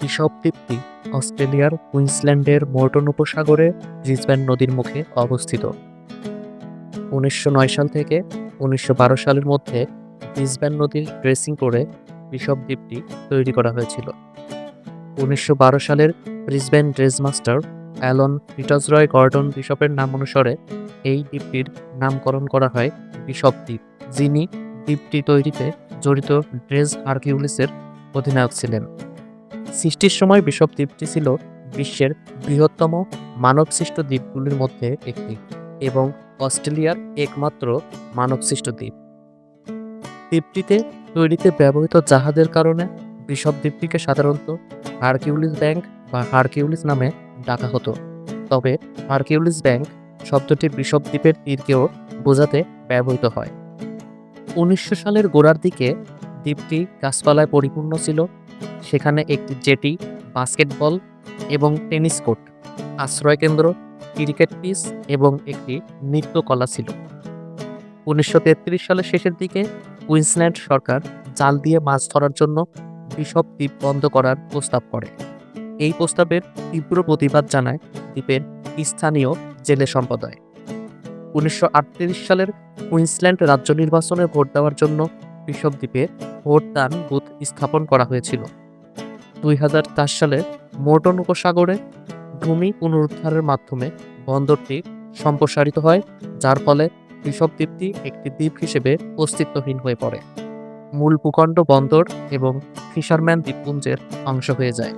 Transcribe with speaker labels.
Speaker 1: Bishop দ্বীপটি অস্ট্রেলিয়ার কুইন্সল্যান্ডের মোর্টন উপসাগরে Brisbane নদীর মুখে অবস্থিত। উনিশশো নয় সাল থেকে উনিশশো বারো সালের মধ্যে ব্রিসবেন নদীর ড্রেসিং করে বিশপ দ্বীপটি তৈরি করা হয়েছিল। উনিশশো বারো সালের Brisbane dress master Allan Peters Roy Gordon বিশপের নাম অনুসারে এই দ্বীপটির নামকরণ করা হয় বিশপ দ্বীপ, যিনি দ্বীপটি তৈরিতে জড়িত ড্রেস হারকিউলিসের অধিনায়ক ছিলেন। সৃষ্টির সময় বিষব দ্বীপটি ছিল বিশ্বের বৃহত্তম মানবসৃষ্ট দ্বীপগুলির মধ্যে একটি এবং অস্ট্রেলিয়ার একমাত্র মানবসৃষ্ট দ্বীপ। দ্বীপটিতে তৈরিতে ব্যবহৃত জাহাজের কারণে বিশপ দ্বীপটিকে সাধারণত হারকিউলিস ব্যাংক বা হারকিউলিস নামে ডাকা হতো। তবে হারকিউলিস ব্যাংক শব্দটি বিশপ দ্বীপের তীরকেও বোঝাতে ব্যবহৃত হয়। উনিশশো সালের গোড়ার দিকে দ্বীপটি গাছপালায় পরিপূর্ণ ছিল সেখানে একটি জেটি, বাস্কেটবল এবং টেনিস কোর্ট আশ্রয়কেন্দ্র ক্রিকেট পিচ এবং একটি নৃত্যকলা ছিল। উনিশশো তেত্রিশ সালের শেষের দিকে কুইন্সল্যান্ড সরকার জাল দিয়ে মাছ ধরার জন্য বিশপ দ্বীপ বন্ধ করার প্রস্তাব করে। এই প্রস্তাবের তীব্র প্রতিবাদ জানায় দ্বীপের স্থানীয় জেলে সম্প্রদায়। উনিশশো আটত্রিশ সালের কুইন্সল্যান্ড রাজ্য নির্বাচনে ভোট দেওয়ার জন্য বিশপ দ্বীপে ভোটদান বুথ স্থাপন করা হয়েছিল। দুই হাজার চার সালে মোর্টন উপসাগরে ভূমি পুনরুদ্ধারের মাধ্যমে বন্দরটি সম্প্রসারিত হয়, যার ফলে বিশপ দ্বীপটি একটি দ্বীপ হিসেবে অস্তিত্বহীন হয়ে পড়ে। মূল ভূখণ্ড বন্দর এবং ফিশারম্যান দ্বীপপুঞ্জের অংশ হয়ে যায়।